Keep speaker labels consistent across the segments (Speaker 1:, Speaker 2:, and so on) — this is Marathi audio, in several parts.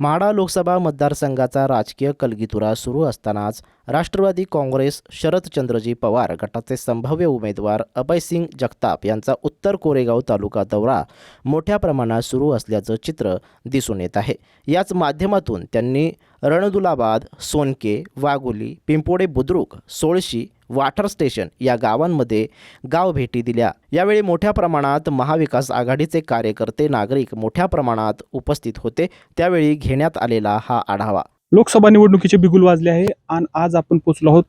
Speaker 1: म्हाडा लोकसभा मतदारसंघाचा राजकीय कलगीतुरा सुरू असतानाच राष्ट्रवादी काँग्रेस शरदचंद्रजी पवार गटाचे संभाव्य उमेदवार अभयसिंग जगताप यांचा उत्तर कोरेगाव तालुका दौरा मोठ्या प्रमाणात सुरू असल्याचं चित्र दिसून येत आहे. याच माध्यमातून त्यांनी रणदुलाबाद सोनके वाघोली पिंपोडे बुद्रुक सोळशी वाटर स्टेशन या गावांमध्ये गाव भेटी दिल्या. यावेळी मोठ्या प्रमाणात महाविकास आघाडीचे कार्यकर्ते नागरिक मोठ्या प्रमाणात उपस्थित होते. त्यावेळी घेण्यात आलेला हा आढावा.
Speaker 2: लोकसभा निवडणुकीचे बिगुल वाजले आहे आणि आज आपण पोचलो आहोत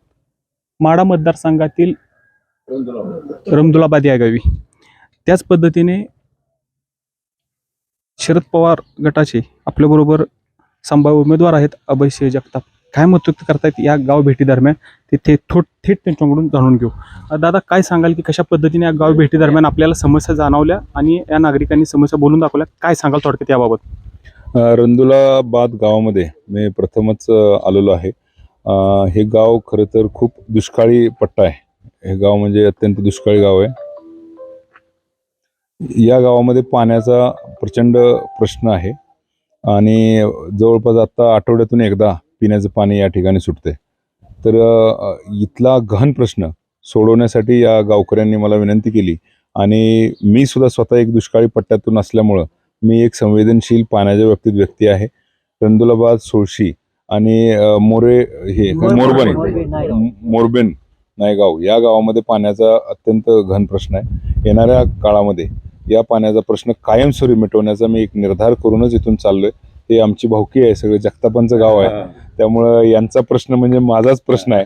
Speaker 2: माडा मतदारसंघातील रमदुलाबाद या गावी. त्याच पद्धतीने शरद पवार गटाचे आपल्याबरोबर संभाव्य उमेदवार आहेत अभयसिंह जगताप. काय मत व्यक्त करतायत या गाव भेटी दरम्यान? तिथे थोट थेट त्यांच्याकडून जाणून घेऊ. दादा काय सांगाल की कशा पद्धतीने या गाव भेटी दरम्यान आपल्याला समस्या जाणवल्या आणि या नागरिकांनी समस्या बोलून दाखवल्या? काय सांगाल थोडक्यात याबाबत?
Speaker 3: रंदुलाबाद गावामध्ये मी प्रथमच आलेलो आहे. हे गाव खरं तर खूप दुष्काळी पट्टा आहे. हे गाव म्हणजे अत्यंत दुष्काळी गाव आहे. या गावामध्ये पाण्याचा प्रचंड प्रश्न आहे आणि जवळपास आत्ता आठवड्यातून एकदा पिण्याचं पाणी या ठिकाणी सुटते तर इथला गहन प्रश्न सोडवण्यासाठी या गावकऱ्यांनी मला विनंती केली आणि मी सुद्धा स्वतः एक दुष्काळी पट्ट्यातून असल्यामुळं मी एक संवेदनशील पाण्याच्या बाबतीत व्यक्ती आहे. रंदुलाबाद सोळशी आणि मोरे हे मोरबन. मोरबेन नायगाव. या गावामध्ये पाण्याचा अत्यंत घन प्रश्न आहे. येणाऱ्या काळामध्ये या पाण्याचा प्रश्न कायमस्वरूपी मिटवण्याचा मी एक निर्धार करूनच इथून चाललोय. हे आमची भावकी आहे सगळे जगतापांचं गाव आहे. त्यामुळं यांचा प्रश्न म्हणजे माझाच प्रश्न आहे.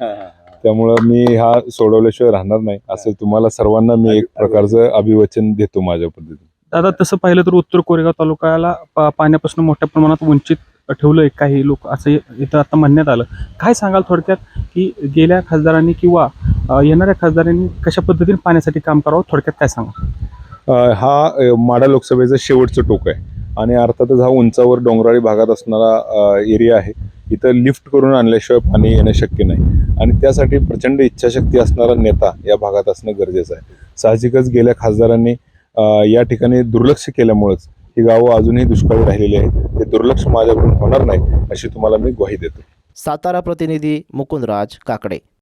Speaker 3: त्यामुळं मी हा सोडवल्याशिवाय राहणार नाही. असं तुम्हाला सर्वांना मी एक प्रकारचं अभिवचन देतो माझ्या पद्धतीने.
Speaker 2: आता तसं पाहिलं तर उत्तर कोरेगाव तालुक्याला पा- पाण्यापासून मोठ्या प्रमाणात वंचित ठेवलंय काही लोक असं इथं आता म्हणण्यात आलं. काय सांगाल थोडक्यात की गेल्या खासदारांनी किंवा येणाऱ्या खासदारांनी कशा पद्धतीने पाण्यासाठी काम करावं? थोडक्यात काय सांगा
Speaker 3: हा माडा लोकसभेचं शेवटचं टोक आहे. आणि अर्थातच हा उंचावर डोंगराळी भागात असणारा एरिया आहे. इथं लिफ्ट करून आणल्याशिवाय पाणी येणं शक्य नाही. आणि त्यासाठी प्रचंड इच्छाशक्ती असणारा नेता या भागात असणं गरजेचं आहे. साहजिकच गेल्या खासदारांनी या ठिकाणी दुर्लक्ष केल्यामुळंच ही गावं अजूनही दुष्काळी राहिलेली आहेत. ते दुर्लक्ष माझ्याकडून होणार नाही अशी तुम्हाला मी ग्वाही देतो.
Speaker 1: सातारा प्रतिनिधी मुकुंदराज काकडे.